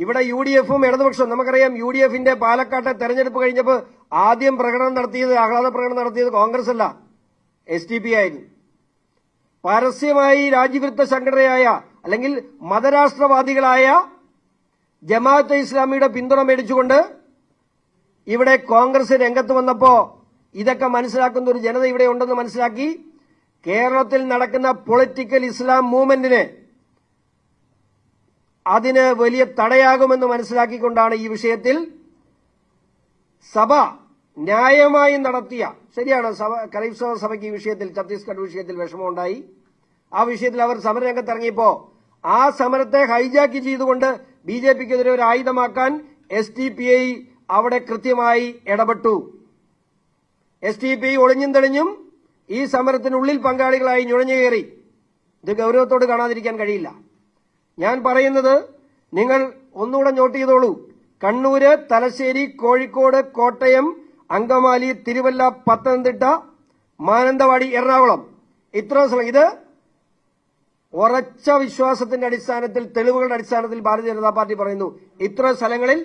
ഇവിടെ U D എഫും ഇടതുപക്ഷവും നമുക്കറിയാം യു ഡി എഫിന്റെ പാലക്കാട്ടെ തെരഞ്ഞെടുപ്പ് കഴിഞ്ഞപ്പോൾ ആദ്യം പ്രകടനം നടത്തിയത് ആഹ്ലാദ പ്രകടനം നടത്തിയത് കോൺഗ്രസ് അല്ല എസ് ടി പി ആയിരുന്നു. പരസ്യമായി രാജ്യവിരുദ്ധ സംഘടനയായ അല്ലെങ്കിൽ മതരാഷ്ട്രവാദികളായ ജമാഅത്തെ ഇസ്ലാമിയുടെ പിന്തുണ മേടിച്ചുകൊണ്ട് ഇവിടെ കോൺഗ്രസ് രംഗത്ത് വന്നപ്പോ ഇതൊക്കെ മനസ്സിലാക്കുന്ന ഒരു ജനത ഇവിടെ ഉണ്ടെന്ന് മനസ്സിലാക്കി കേരളത്തിൽ നടക്കുന്ന പൊളിറ്റിക്കൽ ഇസ്ലാം മൂവ്മെന്റിന് അതിന് വലിയ തടയാകുമെന്ന് മനസ്സിലാക്കിക്കൊണ്ടാണ് ഈ വിഷയത്തിൽ സഭ ന്യായമായി നടത്തിയ ശരിയാണ് സഭ കരീംസഭ സഭയ്ക്ക് ഈ വിഷയത്തിൽ ഛത്തീസ്ഗഡ് വിഷയത്തിൽ വിഷമമുണ്ടായി. ആ വിഷയത്തിൽ അവർ സമരരംഗത്ത് ഇറങ്ങിയപ്പോ ആ സമരത്തെ ഹൈജാക്ക് ചെയ്തുകൊണ്ട് ബി ജെ പിക്കെതിരെ ഒരു ആയുധമാക്കാൻ എസ് ടി പി ഐ അവിടെ കൃത്യമായി ഇടപെട്ടു. എസ് ടി പി ഐ ഒളിഞ്ഞും തെളിഞ്ഞും ഈ സമരത്തിനുള്ളിൽ പങ്കാളികളായി നുഴഞ്ഞു കയറി ഇത് ഗൗരവത്തോട് കാണാതിരിക്കാൻ കഴിയില്ല. ഞാൻ പറയുന്നത് നിങ്ങൾ ഒന്നുകൂടെ നോട്ട് ചെയ്തോളൂ. കണ്ണൂര് തലശ്ശേരി കോഴിക്കോട് കോട്ടയം അങ്കമാലി തിരുവല്ല പത്തനംതിട്ട മാനന്തവാടി എറണാകുളം. ഇത്ര ഇത് ഉറച്ച വിശ്വാസത്തിന്റെ അടിസ്ഥാനത്തിൽ തെളിവുകളുടെ അടിസ്ഥാനത്തിൽ ഭാരതീയ ജനതാ പാർട്ടി പറയുന്നു. ഇത്ര സ്ഥലങ്ങളിൽ